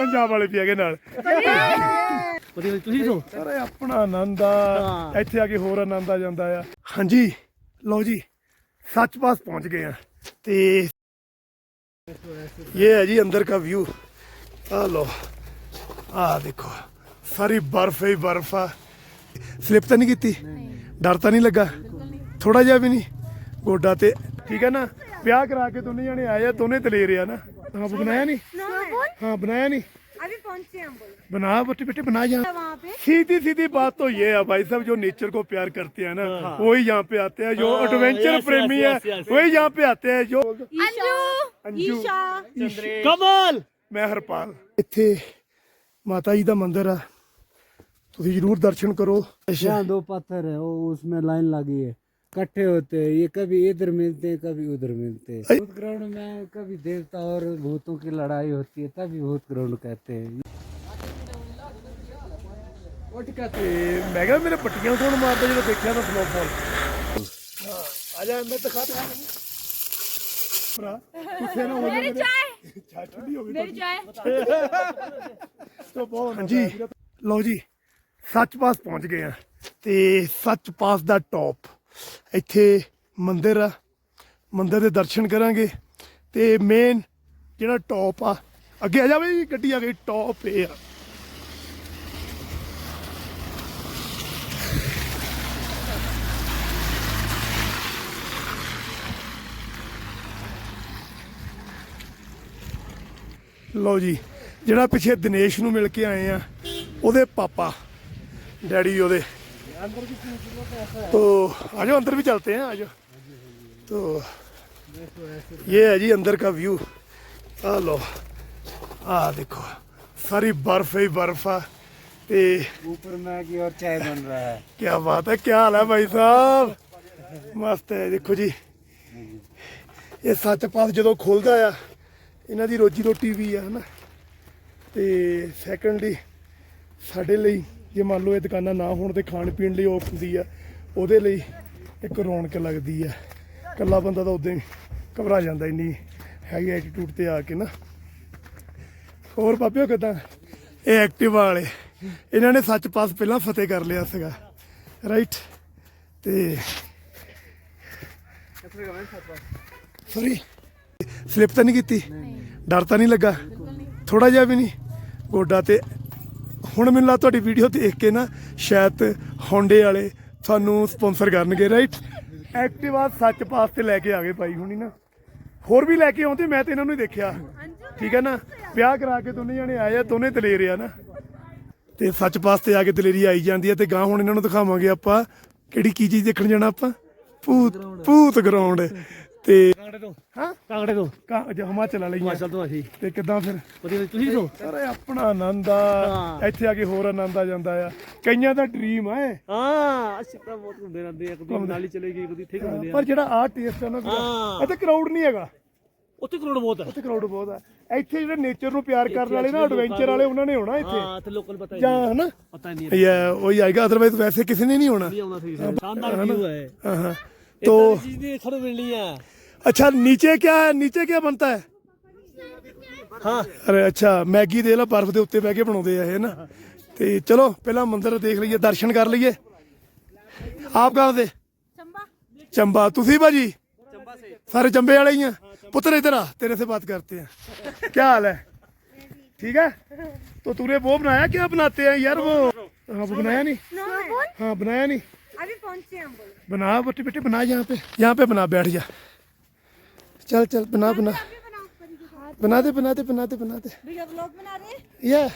ਪੰਜਾਬ ਵਾਲੇ ਵੀ ਹੈਗੇ ਨਾਲ। ਵਧੀਆ ਤੁਸੀਂ ਸੋ ਅਰੇ ਆਪਣਾ ਆਨੰਦ ਆ। ਇੱਥੇ ਆ ਕੇ ਹੋਰ ਆਨੰਦ ਆ ਜਾਂਦਾ ਆ। ਹਾਂਜੀ ਲਓ ਜੀ ਸੱਚ ਪਾਸ ਪਹੁੰਚ ਗਏ ਆ। ਤੇ ਇਹ ਹੈ ਜੀ ਅੰਦਰ ਦਾ ਵਿਊ ਆ ਲੋ ਆ ਦੇਖੋ ਸਾਰੀ ਬਰਫ ਹੀ ਬਰਫ ਆ। ਸਲਿਪ ਤਾਂ ਨਹੀਂ ਕੀਤੀ? ਡਰ ਤਾਂ ਨਹੀਂ ਲੱਗਾ? ਥੋੜਾ ਜਿਹਾ ਵੀ ਨਹੀਂ? ਗੋਡਾ ਤੇ ਠੀਕ ਹੈ ਨਾ? ਵਿਆਹ ਕਰਾ ਕੇ ਦੋਨੇ ਜਣੇ ਆਏ ਆ ਦੋਨੇ ਦਲੇਰ ਆ ਨਾ। ਹਾਂ ਬਣਾਇਆ ਨਹੀਂ ਹਾਂ ਬਣਾਇਆ नहीं अभी पहुंचे हम बोलो बना बट्टे बेटे बना यहाँ वहाँ पे सीधी सीधी बात तो ये है भाई साहब जो नेचर को प्यार करते हैं ना वही यहाँ पे आते हैं जो हाँ, एडवेंचर yes, प्रेमी yes, है yes, yes. वही यहाँ पे आते हैं जो अंजू अंजू ईशा ਕਮਾਲ ਮੈਂ ਹਰਪਾਲ ਇੱਥੇ ਮਾਤਾ ਜੀ ਦਾ ਮੰਦਿਰ ਆ ਤੁਸੀਂ ਜਰੂਰ ਦਰਸ਼ਨ ਕਰੋ यहाँ दो पत्थर है वो उसमें लाइन लगी है इकट्ठे होते हैं ये कभी इधर मिलते हैं कभी उधर मिलते हैं भूत ग्राउंड में कभी देवता और भूतों की लड़ाई होती है तभी भूत ग्राउंड कहते हैं ਤੇ ਮੈਂ ਕਿਹਾ ਮੇਰੇ ਪੱਟੀਆਂ ਕੌਣ ਮਾਰਦਾ ਜਦੋਂ ਦੇਖਿਆ ਤਾਂ ਸਨੋਫਾਲ ਹਾਂ ਆ ਜਾ ਅੰਦਰ ਦਿਖਾ ਦੇ ਭਰਾ ਗੁੱਸੇ ਨਾ ਹੋ ਜਾ ਮੇਰੀ ਚਾਹ ਚਾਹ ਠੰਡੀ ਹੋ ਗਈ ਮੇਰੀ ਚਾਹ ਤੋਂ ਬਹੁਤ ਹਾਂਜੀ ਲਓ ਜੀ ਸੱਚ ਪਾਸ ਪਹੁੰਚ ਗਏ ਆ ਤੇ ਸੱਚ ਪਾਸ ਦਾ ਟੌਪ ਇੱਥੇ ਮੰਦਿਰ ਆ। ਮੰਦਿਰ ਦੇ ਦਰਸ਼ਨ ਕਰਾਂਗੇ। ਤੇ ਮੇਨ ਜਿਹੜਾ ਟੌਪ ਆ, ਅੱਗੇ ਆ ਜਾਵੇ ਜੀ ਗੱਡੀ ਆ ਗਈ ਟੌਪ ਇਹ ਆ। ਲਓ ਜੀ, ਜਿਹੜਾ ਪਿੱਛੇ ਦਿਨੇਸ਼ ਨੂੰ ਮਿਲ ਕੇ ਆਏ ਆ, ਉਹਦੇ ਪਾਪਾ, ਡੈਡੀ ਉਹਦੇ। तो आ जाओ अंदर भी चलते हैं आ जाओ तो ये है जी अंदर का व्यू आ लो आ देखो सारी बर्फ ही बर्फ आ ते ऊपर मैगी और चाय बन रहा है क्या बात है क्या हाल है भाई साहब ਮਸਤ ਹੈ ਦੇਖੋ ਜੀ ਇਹ ਸੱਚ ਪਾਸ ਜਦੋਂ ਖੁੱਲਦਾ ਆ ਇਹਨਾਂ ਦੀ ਰੋਜੀ ਰੋਟੀ ਵੀ ਆ ਹਨਾ ਤੇ ਸੈਕੰਡਲੀ ਸਾਡੇ ਲਈ ਜੇ ਮੰਨ ਲਓ ਇਹ ਦੁਕਾਨਾਂ ਨਾ ਹੋਣ ਤੇ ਖਾਣ ਪੀਣ ਲਈ ਔਖ ਹੁੰਦੀ ਆ, ਉਹਦੇ ਲਈ ਇੱਕ ਰੌਣਕ ਲੱਗਦੀ ਆ। ਇਕੱਲਾ ਬੰਦਾ ਤਾਂ ਉਦਾਂ ਹੀ ਘਬਰਾ ਜਾਂਦਾ ਇੰਨੀ ਹੈਗੀ ਐਟੀਟਿਊਡ ਤੇ ਆ ਕੇ ਨਾ। ਹੋਰ ਪਾਪਿਓ ਕਿਦਾਂ? ਇਹ ਐਕਟਿਵਾ ਵਾਲੇ, ਇਹਨਾਂ ਨੇ ਸੱਚ ਪਾਸ ਪਹਿਲਾਂ ਫਤਿਹ ਕਰ ਲਿਆ ਸੀਗਾ। ਰਾਈਟ ਤੇ ਸੌਰੀ ਸਲਿਪ ਤਾਂ ਨਹੀਂ ਕੀਤੀ? ਡਰ ਤਾਂ ਨਹੀਂ ਲੱਗਾ? ਥੋੜਾ ਜਿਹਾ ਵੀ ਨਹੀਂ? ਗੋਡਾ ਤੇ ਹੁਣ ਮੈਨੂੰ ਲਾ ਤੁਹਾਡੀ ਵੀਡੀਓ ਦੇਖ ਕੇ ਨਾ ਸ਼ਾਇਦ ਹੋਂਡੇ ਵਾਲੇ ਤੁਹਾਨੂੰ ਸਪਾਂਸਰ ਕਰਨਗੇ ਰਾਈਟ ਐਕਟਿਵਾ ਸੱਚ ਪਾਸ ਤੇ ਲੈ ਕੇ ਆ ਗਏ ਭਾਈ ਹੁਣੀ ਨਾ। ਹੋਰ ਵੀ ਲੈ ਕੇ ਆਉਂਦੇ, ਮੈਂ ਤੇ ਇਹਨਾਂ ਨੂੰ ਹੀ ਦੇਖਿਆ। ਠੀਕ ਹੈ ਨਾ? ਵਿਆਹ ਕਰਾ ਕੇ ਦੋਨੇ ਜਣੇ ਆਏ ਆ, ਦੋਨੇ ਦਲੇਰ ਆ ਨਾ। ਤੇ ਸੱਚ ਪਾਸ ਤੇ ਆ ਕੇ ਦਲੇਰੀ ਆਈ ਜਾਂਦੀ ਹੈ ਤੇ ਗਾਂ ਹੁਣ ਇਹਨਾਂ ਨੂੰ ਦਿਖਾਵਾਂਗੇ ਆਪਾਂ ਕਿਹੜੀ ਕੀ ਚੀਜ਼ ਦੇਖਣ ਜਾਣਾ ਆਪਾਂ। ਭੂਤ ਭੂਤ ਗਰਾਊਂਡ ਤੇ ਕਾਂਗੜੇ ਤੋਂ। ਹਾਂ? ਕਾਂਗੜੇ ਤੋਂ। ਕਾ ਹਿਮਾਚਲ ਵਾਲੀ ਆ। ਹਿਮਾਚਲ ਤੋਂ ਅਸੀਂ ਤੇ ਕਿੱਦਾਂ ਫਿਰ? ਵਧੀਆ ਤੁਸੀਂ ਸੋ ਅਰੇ ਆਪਣਾ ਆਨੰਦ ਆ। ਹਾਂ। ਇੱਥੇ ਆ ਕੇ ਹੋਰ ਆਨੰਦ ਆ ਜਾਂਦਾ ਆ। ਕਈਆਂ ਦਾ ਡ੍ਰੀਮ ਆ ਇਹ। ਹਾਂ ਅਸੀਂ ਤਾਂ ਬਹੁਤ ਘੁੰਮਦੇ ਰਹਿੰਦੇ ਆ ਕਦੀ ਮਨਾਲੀ ਚਲੇ ਗਏ ਕਦੀ ਇੱਥੇ ਘੁੰਮਦੇ ਆ। ਪਰ ਜਿਹੜਾ ਆ ਟੇਸਟ ਆ ਨਾ ਹਾਂ। ਇੱਥੇ ਕਰਾਊਡ ਨਹੀਂ ਹੈਗਾ। ਉੱਥੇ ਕਰੋੜ ਬਹੁਤ ਹੈ ਉੱਥੇ ਕਰਾਊਡ ਬਹੁਤ ਆ। ਇੱਥੇ ਜਿਹੜੇ ਨੇਚਰ ਨੂੰ ਪਿਆਰ ਕਰਨ ਵਾਲੇ ਨਾ ਐਡਵੈਂਚਰ ਵਾਲੇ ਉਹਨਾਂ ਨੇ ਹੋਣਾ ਇੱਥੇ। ਹਾਂ ਇੱਥੇ ਲੋਕਲ ਪਤਾ ਹੀ ਜਾਂ ਨਹੀਂ। ਹਨਾ? ਪਤਾ ਹੀ ਨਹੀਂ ਇਹ ਉਹੀ ਆਏਗਾ ਅਦਰਵਾਈਜ਼ ਵੈਸੇ ਕਿਸੇ ਨੇ ਨਹੀਂ ਹੋਣਾ ਨਹੀਂ ਆਉਣਾ ਸੀ। ਸ਼ਾਨਦਾਰ ਵਿਊ ਹੈ हाँ हाँ तो तो चीज देखने को मिलनी है अच्छा नीचे क्या है नीचे क्या बनता है हाँ ਅਰੇ ਅੱਛਾ ਮੈਗੀ ਦੇ ਲਾ ਬਰਫ਼ ਦੇ ਉੱਤੇ ਬਹਿ ਕੇ ਬਣਾਉਂਦੇ ਆ ਇਹ ਨਾ ਤੇ ਚਲੋ ਪਹਿਲਾਂ ਮੰਦਿਰ ਦੇਖ ਲਈਏ ਦਰਸ਼ਨ ਕਰ ਲਈਏ ਆਪ ਕਹਾਂ ਦੇ चंबा चंबा तुसी भाजी सारे चंबे वाले ही हैं पुत्र इधर आ तेरे से बात करते हैं क्या हाल है ठीक है तो तूने वो बनाया क्या बनाते हैं यार वो हाँ वो बनाया नहीं हाँ बनाया नहीं अभी पहुंचे हम बोलो बना बेटे बेटे बना यहाँ पे यहाँ पे बना बैठ जा चल चल बना बना बना दे बना दे बना दे बना दे भैया व्लॉग बना रहे हैं ये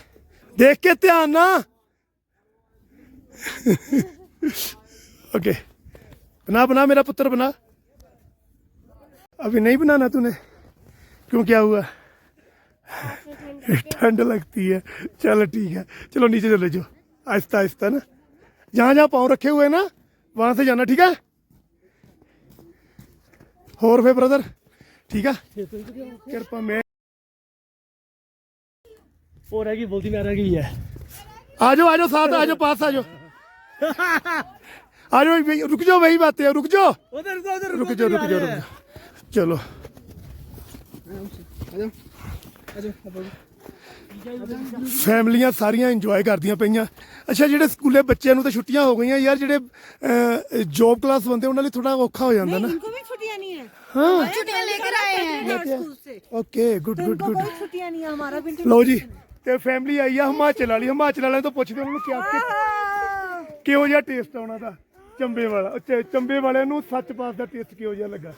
देख के ध्यान ना ओके बना बना मेरा पुत्र बना अभी नहीं बनाना तूने क्यों क्या हुआ ठंड लगती है चलो ठीक है चलो नीचे चले जाओ आहिस्ता आहिस्ता ना जहाँ जहाँ पाँव रखे हुए हैं ना वहाँ से जाना ठीक है? ਹੋਰ ਫੇ ਬ੍ਰਦਰ ਠੀਕ ਆ ਕਿਰਪਾ ਮੈਂ ਹੋਰ ਹੈਗੀ ਬੋਲਦੀ ਮੈਂ ਰਹਿ ਗਈ ਹੈ ਆ ਜਾਓ ਆ ਜਾਓ ਸਾਥ ਆ ਜਾਓ ਪਾਸ आ जाओ रुक जाओ वही बात है रुक जाओ। उधर उधर रुक जाओ रुक जाओ रुक जाओ। चलो। ਫੈਮਲੀਆਂ ਸਾਰੀਆਂ ਇੰਜੋਏ ਕਰਦੀਆਂ ਪਈਆਂ ਅੱਛਾ ਜਿਹੜੇ ਸਕੂਲੇ ਬੱਚਿਆਂ ਨੂੰ ਤਾਂ ਛੁੱਟੀਆਂ ਹੋ ਗਈਆਂ ਯਾਰ ਜਿਹੜੇ ਜੌਬ ਕਲਾਸ ਬੰਦੇ ਉਹਨਾਂ ਲਈ ਥੋੜਾ ਔਖਾ ਹੋ ਜਾਂਦਾ ਨਾ इनको भी छुट्टियां नहीं है हाँ छुट्टियां लेकर आए हैं स्कूल से ਓਕੇ ਗੁੱਡ तो ਗੁੱਡ इनको ਗੁੱਡ कोई छुट्टियां नहीं है हमारा भी ਲਓ ਜੀ ਤੇ ਫੈਮਿਲੀ ਆਈ ਆ ਹਿਮਾਚਲ ਵਾਲੀ ਹਿਮਾਚਲ ਵਾਲਿਆਂ ਤੋਂ ਪੁੱਛਦੇ ਉਹਨਾਂ ਨੂੰ ਕਿਆ ਕਿ- ਕਿਹੋ ਜਿਹਾ ਟੇਸਟ ਆ ਉਹਨਾਂ ਦਾ ਚੰਬੇ ਵਾਲਾ ਅੱਛਾ ਚੰਬੇ ਵਾਲਿਆਂ ਨੂੰ ਸੱਚ ਪਾਸ ਦਾ ਟੇਸਟ ਕਿਹੋ ਜਿਹਾ ਲੱਗਾ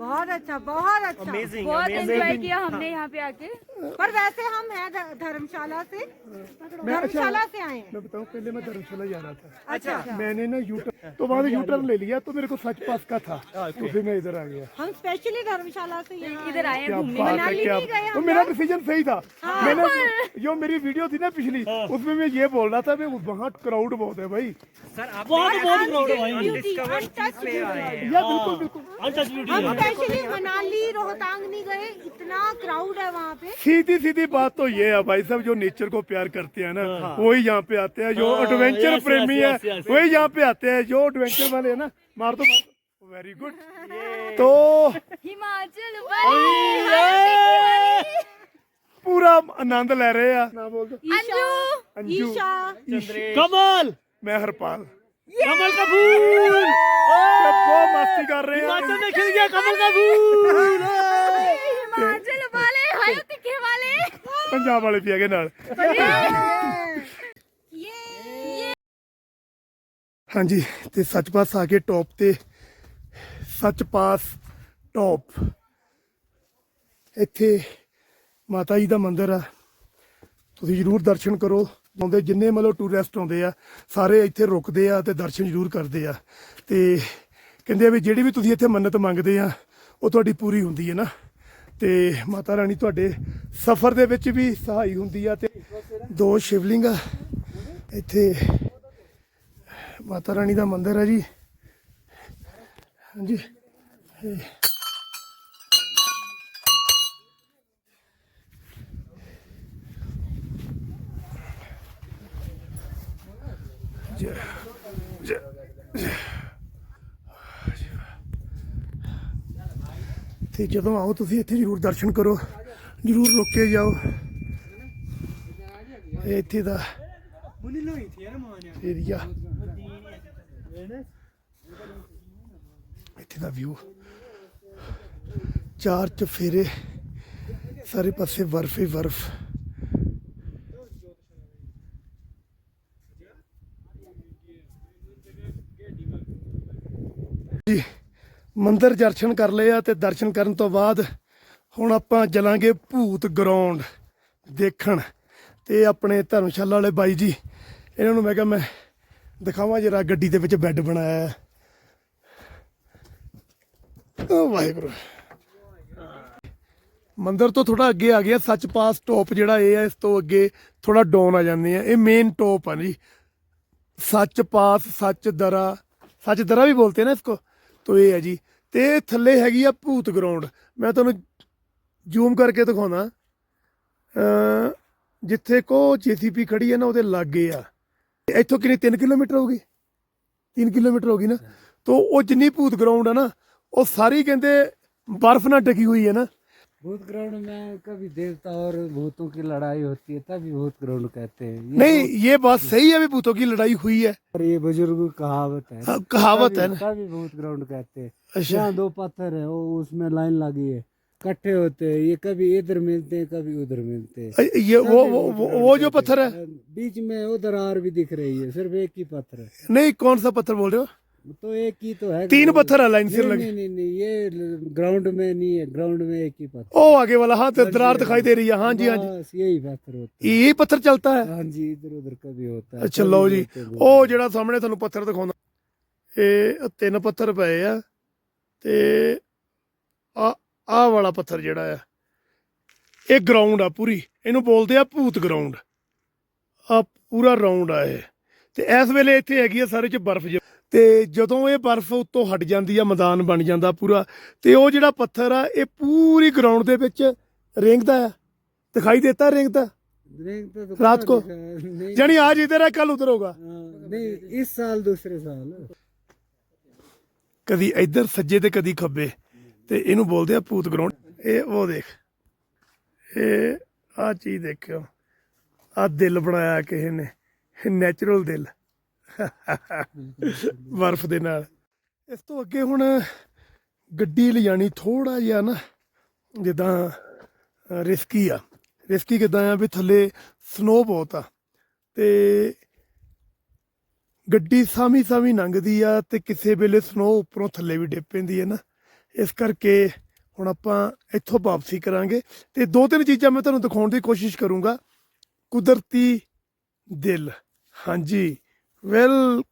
बहुत अच्छा बहुत अच्छा। Amazing, बहुत एंजॉय किया हमने हाँ। यहाँ पे आके। पर वैसे हम हैं धर्मशाला से। धर्मशाला अच्छा से आए मैं बताऊँ पहले मैं धर्मशाला जा रहा था। अच्छा।, अच्छा।, अच्छा, मैंने ना यूटर तो वहाँ यूटर ले लिया तो मेरे को सच पास का था। हाँ, तो फिर मैं इधर आ गया। हम स्पेशली धर्मशाला से इधर आए घूमने। मेरा डिसीज़न सही था। हाँ। मैंने जो मेरी वीडियो थी ना पिछली हाँ। उसमें मैं ये बोल रहा था वहाँ क्राउड बहुत है भाई। बहुत बहुत क्राउड है। बिल्कुल बिल्कुल। हम स्पेशली मनाली रोहतांग नहीं गए इतना क्राउड है वहाँ पे। सीधी सीधी बात तो ये है भाई साहब जो नेचर को प्यार करते हैं ना वही यहाँ पे आते हैं जो एडवेंचर प्रेमी है वही यहाँ पे आते हैं जो एडवेंचर वाले है ना मार दो वेरी गुड तो हिमाचल पूरा आनंद ले रहे हैं। अंजू। ईशा कमल। मैं हरपाल। ਕਮਲ का फूल ये बहुत मस्ती कर रहे हैं हिमाचल में खिल गया कमल का फूल हिमाचल वाले हाय तिखे वाले पंजाब वाले भी ਹੈਗੇ ਨਾਲ ਹਾਂਜੀ ਤੇ ਸੱਚ ਪਾਸ ਆ ਕੇ ਟੌਪ ਤੇ ਸੱਚ ਪਾਸ ਟੌਪ ਇੱਥੇ ਮਾਤਾ ਜੀ ਦਾ ਮੰਦਿਰ ਆ ਤੁਸੀਂ ਜਰੂਰ ਦਰਸ਼ਨ ਕਰੋ ਆਉਂਦੇ, ਜਿੰਨੇ ਮਤਲਬ ਟੂਰਿਸਟ ਆਉਂਦੇ ਆ, ਸਾਰੇ ਇੱਥੇ ਰੁਕਦੇ ਆ ਤੇ ਦਰਸ਼ਨ ਜਰੂਰ ਕਰਦੇ ਆ। ਤੇ ਕਹਿੰਦੇ ਆ ਵੀ ਜਿਹੜੀ ਵੀ ਤੁਸੀਂ ਇੱਥੇ ਮੰਨਤ ਮੰਗਦੇ ਆ, ਉਹ ਤੁਹਾਡੀ ਪੂਰੀ ਹੁੰਦੀ ਹੈ ਨਾ। ਤੇ ਮਾਤਾ ਰਾਣੀ ਤੁਹਾਡੇ ਸਫ਼ਰ ਦੇ ਵਿੱਚ ਵੀ ਸਹਾਈ ਹੁੰਦੀ ਆ ਤੇ ਦੋ ਸ਼ਿਵਲਿੰਗ ਆ। ਇੱਥੇ ਮਾਤਾ ਰਾਣੀ ਦਾ ਮੰਦਿਰ ਹੈ ਜੀ। ਹਾਂਜੀ। ਇਹ ਜੈ ਤੇ ਜਦੋਂ ਆਓ ਤੁਸੀਂ ਇੱਥੇ ਜ਼ਰੂਰ ਦਰਸ਼ਨ ਕਰੋ ਜ਼ਰੂਰ ਰੁਕ ਕੇ ਜਾਓ ਇੱਥੇ ਦਾ ਏਰੀਆ ਇੱਥੇ ਦਾ ਵਿਊ ਚਾਰ ਚਫੇਰੇ ਸਾਰੇ ਪਾਸੇ ਬਰਫ ਹੀ ਬਰਫ ਜੀ ਮੰਦਿਰ ਦਰਸ਼ਨ ਕਰ ਲਏ ਆ ਤੇ ਦਰਸ਼ਨ ਕਰਨ ਤੋਂ ਬਾਅਦ ਹੁਣ ਆਪਾਂ ਚਲਾਂਗੇ ਭੂਤ ਗਰਾਊਂਡ ਦੇਖਣ ਤੇ ਆਪਣੇ ਧਰਮਸ਼ਾਲਾ ਵਾਲੇ ਬਾਈ ਜੀ, ਇਹਨਾਂ ਨੂੰ ਮੈਂ ਕਿਹਾ ਮੈਂ ਦਿਖਾਵਾਂ ਜਰਾ ਗੱਡੀ ਦੇ ਵਿੱਚ ਬੈੱਡ ਬਣਾਇਆ ਹੈ ਓ ਵਾਹਿਗੁਰੂ। ਮੰਦਰ ਤੋਂ ਥੋੜਾ ਅੱਗੇ ਆ ਗਿਆ, ਸੱਚ ਪਾਸ ਟੋਪ ਜਿਹੜਾ ਇਹ ਹੈ ਇਸ ਤੋਂ ਅੱਗੇ ਥੋੜਾ ਡਾਊਨ ਆ ਜਾਂਦੇ ਆ। ਇਹ ਮੇਨ ਟੋਪ ਆ ਜੀ। ਸੱਚ ਪਾਸ, ਸੱਚ ਦਰਾ ਸੱਚ ਦਰਾ ਵੀ ਬੋਲਤੇ ਨਾ ਇਸਕੋ ਤੋ ਇਹ ਹੈ ਜੀ। ਤੇ ਥੱਲੇ ਹੈਗੀ ਆ ਭੂਤ ਗਰਾਊਂਡ ਮੈਂ ਤੁਹਾਨੂੰ ਜ਼ੂਮ ਕਰਕੇ ਦਿਖਾਉਣਾ। ਅ ਜਿੱਥੇ ਕੋ ਜੀਸੀਪੀ ਖੜੀ ਹੈ ਨਾ ਉਹਦੇ ਲਾਗੇ ਆ। ਇੱਥੋਂ ਕਿੰਨੀ 3 ਕਿਲੋਮੀਟਰ ਹੋਗੀ 3 ਕਿਲੋਮੀਟਰ ਹੋਗੀ ਨਾ। ਤੋ ਉਹ ਜਿੰਨੀ ਭੂਤ ਗਰਾਊਂਡ ਹੈ ਨਾ ਉਹ ਸਾਰੀ ਕਹਿੰਦੇ ਬਰਫ਼ ਨਾਲ ਢਕੀ ਹੋਈ ਹੈ ਨਾ। भूत ग्राउंड में कभी देवता और भूतों की लड़ाई होती है तभी भूत ग्राउंड कहते हैं। ये नहीं ये बात सही है भी भूतों की लड़ाई हुई है। और ये बुज़ुर्ग कहावत है। हाँ, कहावत है तभी- ना। तभी भूत ग्राउंड कहते हैं। अच्छा। दो पत्थर है वो उसमें लाइन लगी है। इकट्ठे होते हैं ये कभी इधर मिलते हैं कभी उधर मिलते हैं। ये वो वो वो, वो जो पत्थर है। बीच में उधर आर भी दिख रही है सिर्फ़ एक ही पत्थर है। नहीं कौन सा पत्थर बोल रहे हो? तो एक ही तो है तीन ग्राउंड- पत्थर है लाइन से नहीं, लगे नहीं नहीं नहीं ये ग्राउंड में नहीं है ग्राउंड में एक ही पत्थर ओ आगे वाला हाँ तो दरार दिखाई दे रही है हाँ जी हाँ जी बस यही पत्थर होता है यही पत्थर चलता है हाँ जी इधर उधर कभी होता है ਅੱਛਾ कभी ਲਓ ਜੀ बोलते हैं, ਉਹ ਜਿਹੜਾ ਸਾਹਮਣੇ ਤੁਹਾਨੂੰ ਪੱਥਰ ਦਿਖਾਉਂਦਾ ਇਹ ਤਿੰਨ ਪੱਥਰ ਪਏ ਆ ਤੇ ਆ ਆ ਵਾਲਾ ਪੱਥਰ ਜਿਹੜਾ ਆ ਇਹ ਗਰਾਊਂਡ ਆ ਪੂਰੀ ਇਹਨੂੰ ਬੋਲਦੇ ਆ ਭੂਤ ਗਰਾਊਂਡ ਆ ਪੂਰਾ ਰਾਉਂਡ ਆ ਇਹ ਤੇ ਇਸ ਵੇਲੇ ਇੱਥੇ ਹੈਗੀ ਆ ਸਾਰੇ ਚ ਬਰਫ਼ ਜ- ਤੇ ਜਦੋਂ ਇਹ ਬਰਫ਼ ਉੱਤੋਂ ਹਟ ਜਾਂਦੀ ਆ ਮੈਦਾਨ ਬਣ ਜਾਂਦਾ ਪੂਰਾ ਤੇ ਉਹ ਜਿਹੜਾ ਪੱਥਰ ਆ ਇਹ ਪੂਰੀ ਗਰਾਊਂਡ ਦੇ ਵਿੱਚ ਰੇਂਗਦਾ ਆ। ਦਿਖਾਈ ਦਿੱਤਾ ਰੇਂਗਦਾ? ਰਾਤ ਕੋ? ਯਾਨੀ ਅੱਜ ਇਧਰ ਹੈ ਕੱਲ ਉਧਰ ਹੋਗਾ ਨਹੀਂ ਇਸ ਸਾਲ ਦੂਸਰੇ ਸਾਲ। ਕਦੀ ਇੱਧਰ ਸੱਜੇ ਤੇ ਕਦੀ ਖੱਬੇ ਤੇ ਇਹਨੂੰ ਬੋਲਦੇ ਆ ਭੂਤ ਗਰਾਊਂਡ ਇਹ ਉਹ ਦੇਖ ਇਹ ਆ ਚੀਜ਼ ਦੇਖਿਓ। ਆ ਦਿਲ ਬਣਾਇਆ ਕਿਸੇ ਨੇ ਨੈਚੁਰਲ ਦਿਲ। ਬਰਫ਼ ਦੇ ਨਾਲ। ਇਸ ਤੋਂ ਅੱਗੇ ਹੁਣ ਗੱਡੀ ਲਿਜਾਣੀ ਥੋੜਾ ਜਿਹਾ ਨਾ ਜਿੱਦਾਂ ਰਿਸਕੀ ਆ। ਰਿਸਕੀ ਕਿਦਾਂ ਆ ਵੀ ਥੱਲੇ ਸਨੋ ਬਹੁਤ ਆ ਤੇ ਗੱਡੀ ਸਾਮੀ ਸਾਮੀ ਲੰਘਦੀ ਆ ਤੇ ਕਿਸੇ ਵੇਲੇ ਸਨੋ ਉੱਪਰੋਂ ਥੱਲੇ ਵੀ ਡਿੱਪ ਪੈਂਦੀ ਹੈ ਨਾ। ਇਸ ਕਰਕੇ ਹੁਣ ਆਪਾਂ ਇੱਥੋਂ ਵਾਪਸੀ ਕਰਾਂਗੇ ਤੇ ਦੋ ਤਿੰਨ ਚੀਜ਼ਾਂ ਮੈਂ ਤੁਹਾਨੂੰ ਦਿਖਾਉਣ ਦੀ ਕੋਸ਼ਿਸ਼ ਕਰੂੰਗਾ। ਕੁਦਰਤੀ ਦਿਲ। ਹਾਂਜੀ। ਵੈਲ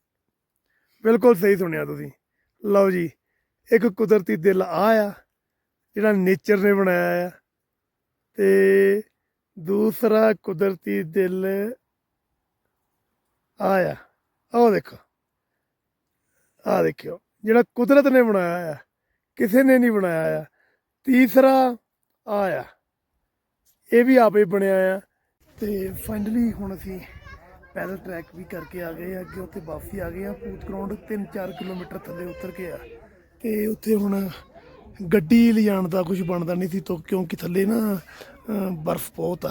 ਬਿਲਕੁਲ ਸਹੀ ਸੁਣਿਆ ਤੁਸੀਂ। ਲਓ ਜੀ, ਇੱਕ ਕੁਦਰਤੀ ਦਿਲ ਆ ਆ ਜਿਹੜਾ ਨੇਚਰ ਨੇ ਬਣਾਇਆ ਆ। ਤੇ ਦੂਸਰਾ ਕੁਦਰਤੀ ਦਿਲ ਆਇਆ। ਆਹ ਦੇਖੋ, ਆਹ ਦੇਖਿਓ, ਜਿਹੜਾ ਕੁਦਰਤ ਨੇ ਬਣਾਇਆ ਆ, ਕਿਸੇ ਨੇ ਨਹੀਂ ਬਣਾਇਆ ਆ। ਤੀਸਰਾ ਆਇਆ, ਇਹ ਵੀ ਆਪੇ ਬਣਿਆ ਆ। ਤੇ ਫਾਈਨਲੀ ਹੁਣ ਅਸੀਂ ਪੈਦਲ ਟਰੈਕ ਵੀ ਕਰਕੇ ਆ ਗਏ ਆ, ਅੱਗੇ ਉੱਥੇ ਵਾਪਸੀ ਆ ਗਏ ਆ ਪੂਤ ਗਰਾਊਂਡ 3-4 ਕਿਲੋਮੀਟਰ ਥੱਲੇ ਉਤਰ ਕੇ ਆ। ਤੇ ਉੱਥੇ ਹੁਣ ਗੱਡੀ ਲਿਜਾਣ ਦਾ ਕੁਝ ਬਣਦਾ ਨਹੀਂ ਸੀ, ਤੋਂ ਕਿਉਂਕਿ ਥੱਲੇ ਨਾ ਬਰਫ਼ ਬਹੁਤ ਆ।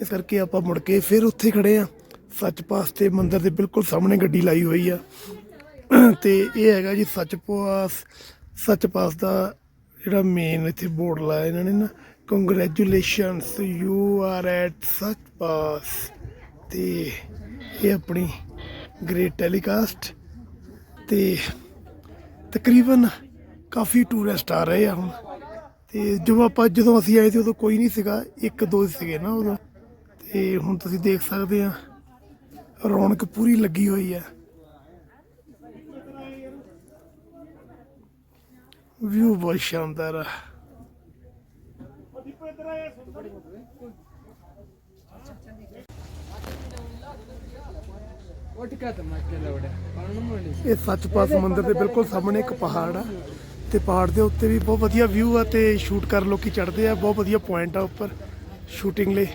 ਇਸ ਕਰਕੇ ਆਪਾਂ ਮੁੜ ਕੇ ਫਿਰ ਉੱਥੇ ਖੜੇ ਆ। ਸੱਚ ਪਾਸ ਤੇ ਮੰਦਿਰ ਦੇ ਬਿਲਕੁਲ ਸਾਹਮਣੇ ਗੱਡੀ ਲਾਈ ਹੋਈ ਆ। ਤੇ ਇਹ ਹੈਗਾ ਜੀ ਸੱਚ ਪਾਸ ਸੱਚ ਪਾਸ ਦਾ ਜਿਹੜਾ ਮੇਨ ਇੱਥੇ ਬੋਰਡ ਲਾਇਆ ਇਹਨਾਂ ਨੇ ਨਾ ਕੰਗ੍ਰੈਚੁਲੇਸ਼ਨਸ ਯੂ ਆਰ ਐਟ ਸੱਚ ਪਾਸ ਤੇ ਇਹ ਆਪਣੀ ਗ੍ਰੇਟ ਟੈਲੀਕਾਸਟ ਤੇ ਤਕਰੀਬਨ ਕਾਫੀ ਟੂਰਿਸਟ ਆ ਰਹੇ ਆ ਹੁਣ। ਤੇ ਜਦੋਂ ਆਪਾਂ ਜਦੋਂ ਅਸੀਂ ਆਏ ਸੀ, ਉਦੋਂ ਕੋਈ ਨਹੀਂ ਸੀਗਾ, ਇੱਕ ਦੋ ਸੀਗੇ ਨਾ ਉਦੋਂ। ਤੇ ਹੁਣ ਤੁਸੀਂ ਦੇਖ ਸਕਦੇ ਆ, ਰੌਣਕ ਪੂਰੀ ਲੱਗੀ ਹੋਈ ਹੈ ਵਿਊ ਬਹੁਤ ਸ਼ਾਨਦਾਰ ਆ। ਇਹ ਸੱਚਪਾ ਸਮੁੰਦਰ ਦੇ ਬਿਲਕੁਲ ਸਾਹਮਣੇ ਇੱਕ ਪਹਾੜ ਆ ਤੇ ਪਹਾੜ ਦੇ ਉੱਤੇ ਵੀ ਬਹੁਤ ਵਧੀਆ ਵਿਊ ਆ ਤੇ ਸ਼ੂਟ ਕਰ ਲੋਕੀ ਚੜਦੇ ਆ ਬਹੁਤ ਵਧੀਆ ਪੁਆਇੰਟ ਆ ਉੱਪਰ ਸ਼ੂਟਿੰਗ ਲਈ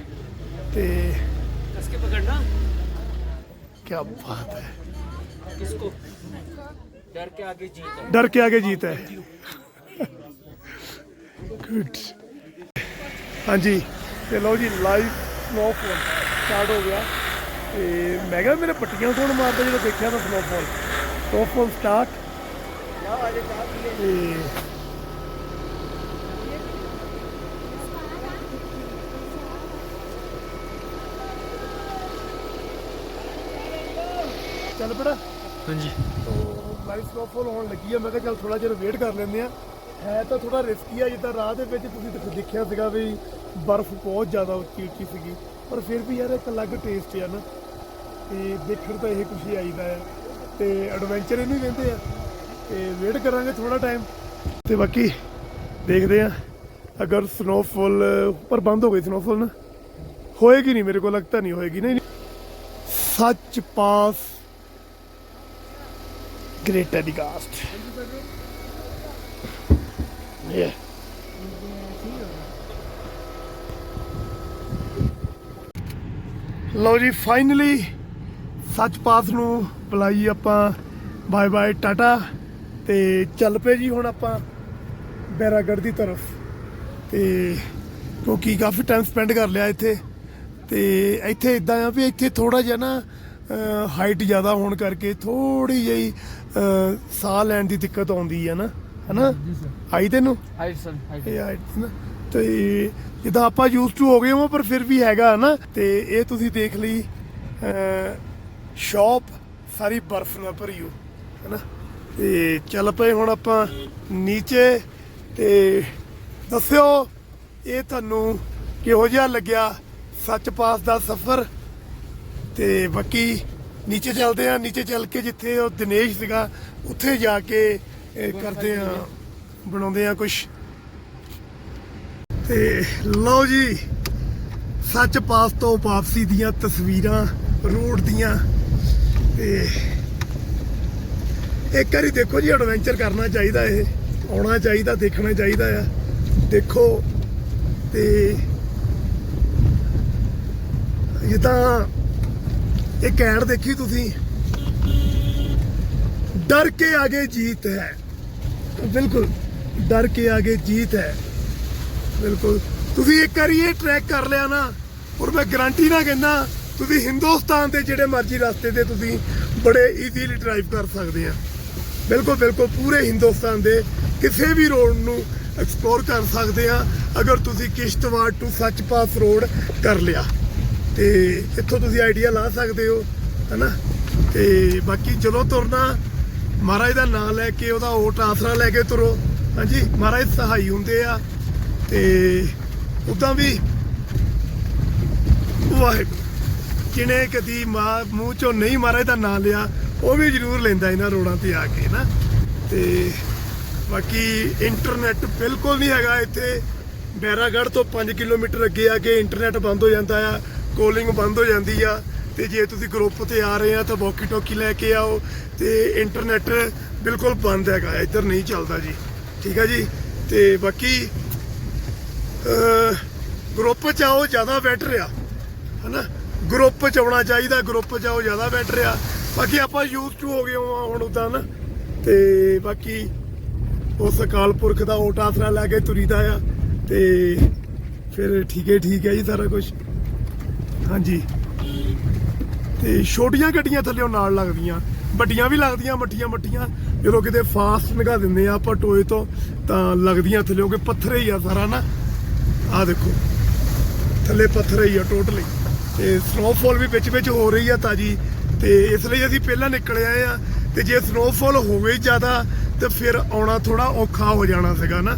ਤੇ ਕਸ ਪਕੜਨਾ? ਕੀ ਬਾਤ ਹੈ। ਡਰ ਕੇ ਆਗੇ ਜੀਤ ਹੈ। ਗੁੱਡ ਹਾਂਜੀ ਤੇ ਲਓ ਜੀ ਲਾਈਵ ਸਨੋਫਾਲ ਸਟਾਰਟ ਹੋ ਗਿਆ। ਤੇ ਮੈਂ ਕਿਹਾ ਮੇਰੇ ਪੱਟੀਆਂ ਕੌਣ ਮਾਰਦਾ ਜਦੋਂ ਦੇਖਿਆ ਤਾਂ ਸਨੋਫਾਲ ਸਨੋਫਾਲ ਸਟਾਰਟ ਤੇ ਚੱਲ ਪੜਾ ਹਾਂਜੀ। ਤੋ ਲਾਈਵ ਸਨੋਫਾਲ ਹੋਣ ਲੱਗੀ ਆ। ਮੈਂ ਕਿਹਾ ਚੱਲ ਥੋੜਾ ਜਿਹਾ ਵੇਟ ਕਰ ਲੈਂਦੇ ਆ। ਹੈ ਤਾਂ ਥੋੜਾ ਰਿਸਕੀ ਆ। ਜਿੱਦਾਂ ਰਾਹ ਦੇ ਵਿੱਚ ਤੁਸੀਂ ਦੇਖ- ਦੇਖਿਆ ਸੀਗਾ ਵੀ ਬਰਫ਼ ਬਹੁਤ ਜ਼ਿਆਦਾ ਉੱਚੀ ਉੱਚੀ ਸੀਗੀ। ਪਰ ਫਿਰ ਵੀ ਯਾਰ ਇੱਕ ਅਲੱਗ ਟੇਸਟ ਆ ਨਾ। ਤੇ ਦੇਖਣ ਤਾਂ ਇਹ ਕੁਛ ਹੀ ਆਈਦਾ ਆ ਤੇ ਐਡਵੈਂਚਰ ਇਹਨੂੰ ਹੀ ਕਹਿੰਦੇ ਆ ਤੇ ਵੇਟ ਕਰਾਂਗੇ ਥੋੜਾ ਟਾਈਮ ਤੇ ਬਾਕੀ ਦੇਖਦੇ ਆ ਅਗਰ ਸਨੋਫਾਲ ਉੱਪਰ ਬੰਦ ਹੋ ਗਈ ਸਨੋਫਾਲ ਨਾ, ਹੋਏਗੀ ਨਹੀਂ ਮੇਰੇ ਕੋਲ, ਲੱਗਦਾ ਨਹੀਂ ਹੋਏਗੀ ਨਹੀਂ ਸੱਚ ਪਾਸ Great Telecast. Yeah. ਲਓ ਜੀ ਫਾਈਨਲੀ ਸੱਚ ਪਾਸ ਨੂੰ ਬੁਲਾਈ ਆਪਾਂ। ਬਾਏ ਬਾਏ ਟਾਟਾ। ਤੇ ਚੱਲ ਪਏ ਜੀ ਹੁਣ ਆਪਾਂ ਬੈਰਾਗੜ ਦੀ ਤਰਫ। ਤੇ ਕਿਉਂਕਿ ਕਾਫੀ ਟਾਈਮ ਸਪੈਂਡ ਕਰ ਲਿਆ ਇੱਥੇ। ਤੇ ਇੱਥੇ ਇਦਾਂ ਆ ਵੀ ਇੱਥੇ ਥੋੜਾ ਜਿਹਾ ਨਾ ਹਾਈਟ ਜ਼ਿਆਦਾ ਹੋਣ ਕਰਕੇ ਥੋੜੀ ਜਿਹੀ ਸਾਹ ਲੈਣ ਦੀ ਦਿੱਕਤ ਆਉਂਦੀ ਹੈ ਨਾ। ਹਨਾ? ਆਈ ਤੈਨੂੰ? ਹਾਈਟ ਸਰ ਹਾਈਟ ਨਾ। ਤੇ ਜਿੱਦਾਂ ਆਪਾਂ ਯੂਜ਼ ਟੂ ਹੋ ਗਏ ਹਾਂ ਪਰ ਫਿਰ ਵੀ ਹੈਗਾ ਹੈ ਨਾ। ਤੇ ਇਹ ਤੁਸੀਂ ਦੇਖ ਲਈ ਸ਼ਾਪ ਸਾਰੀ ਬਰਫ਼ ਨਾਲ ਭਰੀ ਹੋ ਹਨਾ? ਤੇ ਚੱਲ ਪਏ ਹੁਣ ਆਪਾਂ ਨੀਚੇ ਤੇ ਦੱਸਿਓ ਇਹ ਤੁਹਾਨੂੰ ਕਿਹੋ ਜਿਹਾ ਲੱਗਿਆ? ਸੱਚ ਪਾਸ ਦਾ ਸਫ਼ਰ? ਤੇ ਬਾਕੀ ਨੀਚੇ ਚੱਲਦੇ ਆ ਨੀਚੇ ਚੱਲ ਕੇ ਜਿੱਥੇ ਉਹ ਦਿਨੇਸ਼ ਸੀਗਾ ਉੱਥੇ ਜਾ ਕੇ ਕਰਦੇ ਆ ਬਣਾਉਂਦੇ ਆ ਕੁਝ ਤੇ ਲਓ ਜੀ ਸੱਚ ਪਾਸ ਤੋਂ ਵਾਪਸੀ ਦੀਆਂ ਤਸਵੀਰਾਂ ਰੋਡ ਦੀਆਂ। ਤੇ ਇੱਕ ਵਾਰੀ ਦੇਖੋ ਜੀ ਐਡਵੈਂਚਰ ਕਰਨਾ ਚਾਹੀਦਾ ਇਹ, ਆਉਣਾ ਚਾਹੀਦਾ, ਦੇਖਣਾ ਚਾਹੀਦਾ ਆ। ਦੇਖੋ ਤੇ ਇਹ ਤਾਂ ਇੱਕ ਐਡ ਦੇਖੀ ਤੁਸੀਂ, ਡਰ ਕੇ ਆਗੇ ਜੀਤ ਹੈ। ਬਿਲਕੁਲ, ਡਰ ਕੇ ਆਗੇ ਜੀਤ ਹੈ। ਬਿਲਕੁਲ। ਤੁਸੀਂ ਇੱਕ ਵਾਰੀ ਇਹ ਟਰੈਕ ਕਰ ਲਿਆ ਨਾ, ਔਰ ਮੈਂ ਗਰੰਟੀ ਨਾਲ ਕਹਿੰਦਾ ਤੁਸੀਂ ਹਿੰਦੁਸਤਾਨ ਦੇ ਜਿਹੜੇ ਮਰਜ਼ੀ ਰਸਤੇ ਤੇ ਤੁਸੀਂ ਬੜੇ ਈਜ਼ੀਲੀ ਡਰਾਈਵ ਕਰ ਸਕਦੇ ਆ। ਬਿਲਕੁਲ ਬਿਲਕੁਲ ਪੂਰੇ ਹਿੰਦੁਸਤਾਨ ਦੇ ਕਿਸੇ ਵੀ ਰੋਡ ਨੂੰ ਐਕਸਪਲੋਰ ਕਰ ਸਕਦੇ ਆ, ਅਗਰ ਤੁਸੀਂ ਕਿਸ਼ਤਵਾੜ ਟੂ ਸੱਚਪਾਸ ਰੋਡ ਕਰ ਲਿਆ। ਤੇ ਇੱਥੋਂ ਤੁਸੀਂ ਆਈਡੀਆ ਲਾ ਸਕਦੇ ਹੋ, ਹਨਾ? ਤੇ ਬਾਕੀ ਜਦੋਂ ਤੁਰਨਾ, ਮਹਾਰਾਜ ਦਾ ਨਾਮ ਲੈ ਕੇ ਉਹਦਾ ਓਟ ਆਸਰਾ ਲੈ ਕੇ ਤੁਰੋ, ਹਾਂਜੀ? ਮਹਾਰਾਜ ਸਹਾਈ ਹੁੰਦੇ ਆ, ਤੇ ਉਦਾਂ ਵੀ ਵਾਹਿਗੁਰੂ। ਜਿਹਨੇ ਕਦੀ ਮਾਂ ਮੂੰਹ ਚੋਂ ਨਹੀਂ ਮਹਾਰਾਜ ਦਾ ਨਾਂ ਲਿਆ, ਉਹ ਵੀ ਜ਼ਰੂਰ ਲੈਂਦਾ ਇਹਨਾਂ ਰੋਡਾਂ ਤੇ ਆ ਕੇ ਨਾ। ਤੇ ਬਾਕੀ ਇੰਟਰਨੈਟ ਬਿਲਕੁਲ ਨਹੀਂ ਹੈਗਾ ਇੱਥੇ। ਬੈਰਾਗੜ੍ਹ ਤੋਂ 5 ਕਿਲੋਮੀਟਰ ਅੱਗੇ ਆ ਕੇ ਇੰਟਰਨੈਟ ਬੰਦ ਹੋ ਜਾਂਦਾ ਆ ਕੋਲਿੰਗ ਬੰਦ ਹੋ ਜਾਂਦੀ ਆ। ਤੇ ਜੇ ਤੁਸੀਂ ਗਰੁੱਪ ਤੇ ਆ ਰਹੇ ਆ ਤਾਂ ਵੋਕੀ ਟੋਕੀ ਲੈ ਕੇ ਆਓ। ਤੇ ਇੰਟਰਨੈਟ ਬਿਲਕੁਲ ਬੰਦ ਹੈਗਾ, ਇੱਧਰ ਨਹੀਂ ਚੱਲਦਾ ਜੀ। ਠੀਕ ਆ ਜੀ? ਤੇ ਬਾਕੀ ਗਰੁੱਪ ਚ ਆਓ, ਜ਼ਿਆਦਾ ਬੈਟਰ ਆ। ਹਨਾ? ਗਰੁੱਪ ਚ ਆਉਣਾ ਚਾਹੀਦਾ, ਗਰੁੱਪ ਚ ਆਓ ਜ਼ਿਆਦਾ ਬੈਟਰ ਆ। ਬਾਕੀ ਆਪਾਂ ਯੂਥ ਟੂ ਹੋ ਗਏ ਹਾਂ ਹੁਣ ਉਦਾਂ ਨਾ। ਤੇ ਬਾਕੀ ਉਸ ਅਕਾਲ ਪੁਰਖ ਦਾ ਓਟ ਆਸਰਾ ਲੈ ਕੇ ਤੁਰੀਦਾ ਆ। ਤੇ ਫਿਰ ਠੀਕ ਹੈ ਠੀਕ ਹੈ ਜੀ ਸਾਰਾ ਕੁਝ ਹਾਂਜੀ। ਤੇ ਛੋਟੀਆਂ ਗੱਡੀਆਂ ਥੱਲੇੋਂ ਨਾਲ ਲੱਗਦੀਆਂ। ਵੱਡੀਆਂ ਵੀ ਲੱਗਦੀਆਂ, ਮੱਠੀਆਂ ਮੱਠੀਆਂ। ਜਦੋਂ ਕਿਤੇ ਫਾਸਟ ਨਿਗਾ ਦਿੰਦੇ ਆ ਆਪਾਂ ਟੋਏ ਤੋਂ, ਤਾਂ ਲੱਗਦੀਆਂ ਥੱਲੇੋਂ ਕਿ ਪੱਥਰ ਹੀ ਆ ਸਾਰਾ ਨਾ। ਆ ਦੇਖੋ। ਥੱਲੇ ਪੱਥਰ ਹੀ ਆ ਟੋਟਲੀ ਤੇ ਸਨੋਫਾਲ ਵੀ ਵਿੱਚ ਵਿੱਚ ਹੋ ਰਹੀ ਆ ਤਾਜੀ, ਤੇ ਇਸ ਲਈ ਅਸੀਂ ਪਹਿਲਾਂ ਨਿਕਲ ਆਏ ਆ, ਤੇ ਜੇ ਸਨੋਫਾਲ ਹੋਵੇ ਜ਼ਿਆਦਾ, ਤੇ ਫਿਰ ਆਉਣਾ ਥੋੜਾ ਔਖਾ ਹੋ ਜਾਣਾ ਸੀਗਾ ਨਾ।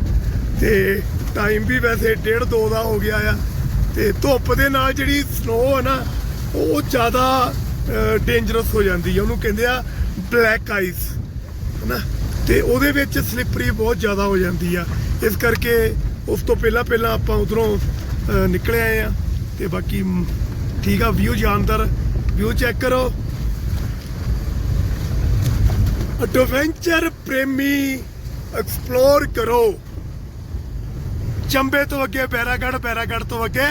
ਤੇ ਟਾਈਮ ਵੀ ਵੈਸੇ 1.5 2 ਦਾ ਹੋ ਗਿਆ ਆ, ਤੇ ਧੁੱਪ ਦੇ ਨਾਲ ਜਿਹੜੀ ਸਨੋ ਹੈ ਨਾ, ਉਹ ਜ਼ਿਆਦਾ ਡੇਂਜਰਸ ਹੋ ਜਾਂਦੀ ਆ। ਉਹਨੂੰ ਕਹਿੰਦੇ ਆ ਬਲੈਕ ਆਈਸ ਨਾ ਤੇ ਉਹਦੇ ਵਿੱਚ ਸਲਿੱਪਰੀ ਬਹੁਤ ਜ਼ਿਆਦਾ ਹੋ ਜਾਂਦੀ ਆ। ਇਸ ਕਰਕੇ ਉਸ ਤੋਂ ਪਹਿਲਾਂ ਪਹਿਲਾਂ ਆਪਾਂ ਉਧਰੋਂ ਨਿਕਲ ਆਏ ਆ, ਤੇ ਬਾਕੀ ਠੀਕ ਆ ਵਿਊ ਜਾਨਦਾਰ ਵਿਊ ਚੈੱਕ ਕਰੋ। ਐਡਵੈਂਚਰ ਪ੍ਰੇਮੀ ਐਕਸਪਲੋਰ ਕਰੋ। ਚੰਬੇ ਤੋਂ ਅੱਗੇ, ਬੈਰਾਗੜ ਬੈਰਾਗੜ ਤੋਂ ਅੱਗੇ।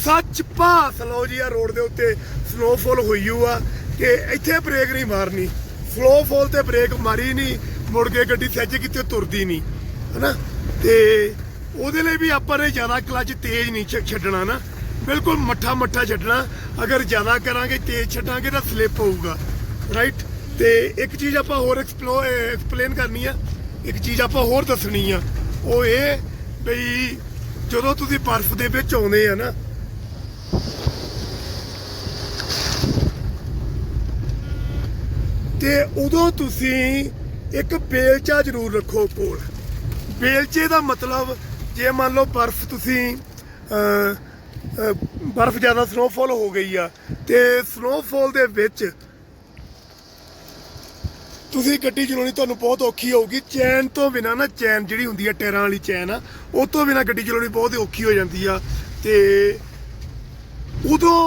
ਸੱਚ ਪਾਸ। ਲਓ ਜੀ ਆ ਰੋਡ ਦੇ ਉੱਤੇ ਸਨੋਫਾਲ ਹੋਈ ਓ ਆ ਕਿ ਇੱਥੇ ਬ੍ਰੇਕ ਨਹੀਂ ਮਾਰਨੀ। ਸਨੋਫਾਲ ਤੇ ਬ੍ਰੇਕ ਮਾਰੀ ਨਹੀਂ, ਮੁੜ ਕੇ ਗੱਡੀ ਸੱਜ ਕਿਤੇ ਤੁਰਦੀ ਨਹੀਂ, ਹਨਾ? ਤੇ ਉਹਦੇ ਲਈ ਵੀ ਆਪਾਂ ਨੇ ਜ਼ਿਆਦਾ ਕਲਚ ਤੇਜ਼ ਨਹੀਂ ਛ- ਛੱਡਣਾ ਨਾ। ਬਿਲਕੁਲ ਮੱਠਾ ਮੱਠਾ ਛੱਡਣਾ। ਅਗਰ ਜ਼ਿਆਦਾ ਕਰਾਂਗੇ, ਤੇਜ਼ ਛੱਡਾਂਗੇ ਤਾਂ ਸਲਿੱਪ ਹੋਊਗਾ। ਰਾਈਟ ਤੇ ਇੱਕ ਚੀਜ਼ ਆਪਾਂ ਹੋਰ ਐਕਸਪਲੋ ਐਕਸਪਲੇਨ ਕਰਨੀ ਆ। ਇੱਕ ਚੀਜ਼ ਆਪਾਂ ਹੋਰ ਦੱਸਣੀ ਆ। ਉਹ ਇਹ ਬਈ ਜਦੋਂ ਤੁਸੀਂ ਬਰਫ਼ ਦੇ ਵਿੱਚ ਆਉਂਦੇ ਆ ਨਾ, ਤੇ ਉਦੋਂ ਤੁਸੀਂ ਇੱਕ ਬੇਲਚਾ ਜ਼ਰੂਰ ਰੱਖੋ ਕੋਲ। ਬੇਲਚੇ ਦਾ ਮਤਲਬ, ਜੇ ਮੰਨ ਲਓ ਬਰਫ਼ ਤੁਸੀਂ ਬਰਫ਼ ਜ਼ਿਆਦਾ ਸਨੋਫਾਲ ਹੋ ਗਈ ਆ ਤੇ ਸਨੋਫਾਲ ਦੇ ਵਿੱਚ ਤੁਸੀਂ ਗੱਡੀ ਚਲਾਉਣੀ ਤੁਹਾਨੂੰ ਬਹੁਤ ਔਖੀ ਹੋਊਗੀ। ਚੈਨ ਤੋਂ ਬਿਨਾ ਨਾ ਚੈਨ ਜਿਹੜੀ ਹੁੰਦੀ ਹੈ ਟਾਇਰਾਂ ਵਾਲੀ ਚੈਨ ਆ, ਉਹ ਤੋਂ ਬਿਨਾ ਗੱਡੀ ਚਲਾਉਣੀ ਬਹੁਤ ਹੀ ਔਖੀ ਹੋ ਜਾਂਦੀ ਆ ਤੇ ਉਦੋਂ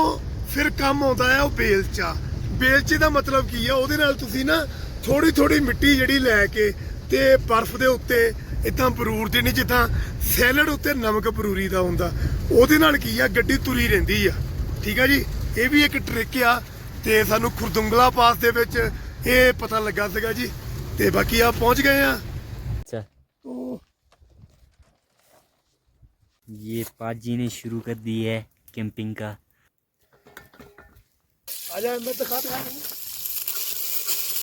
ਫਿਰ ਕੰਮ ਆਉਂਦਾ ਆ ਉਹ ਬੇਲਚਾ। ਬੇਲਚੇ ਦਾ ਮਤਲਬ ਕੀ ਆ? ਉਹਦੇ ਨਾਲ ਤੁਸੀਂ ਨਾ ਥੋੜੀ ਥੋੜੀ ਮਿੱਟੀ ਜਿਹੜੀ ਲੈ ਕੇ ਤੇ ਬਰਫ਼ ਦੇ ਉੱਤੇ ਇਦਾਂ ਬਰੂਰ ਦੇਣੀ ਜਿੱਦਾਂ ਸੈਲਡ ਉੱਤੇ ਨਮਕ ਬਰੂਰੀ ਦਾ ਹੁੰਦਾ ਉਹਦੇ ਨਾਲ ਕੀ ਆ ਗੱਡੀ ਤੁਰੀ ਰਹਿੰਦੀ ਆ ਠੀਕ ਆ ਜੀ ਇਹ ਵੀ ਇੱਕ ਟ੍ਰਿਕ ਆ ਤੇ ਸਾਨੂੰ ਖੁਰਦੁੰਗਲਾ ਪਾਸ ਦੇ ਵਿੱਚ ਇਹ ਪਤਾ ਲੱਗਾ ਸੀਗਾ ਜੀ ਤੇ ਬਾਕੀ ਆ ਪਹੁੰਚ ਗਏ ਆ अच्छा ਉਹ ये पाजी ने शुरू कर दी है कैंपिंग का ਆ ਜਾ ਮੈਂ ਦਿਖਾ ਦਿਆਂ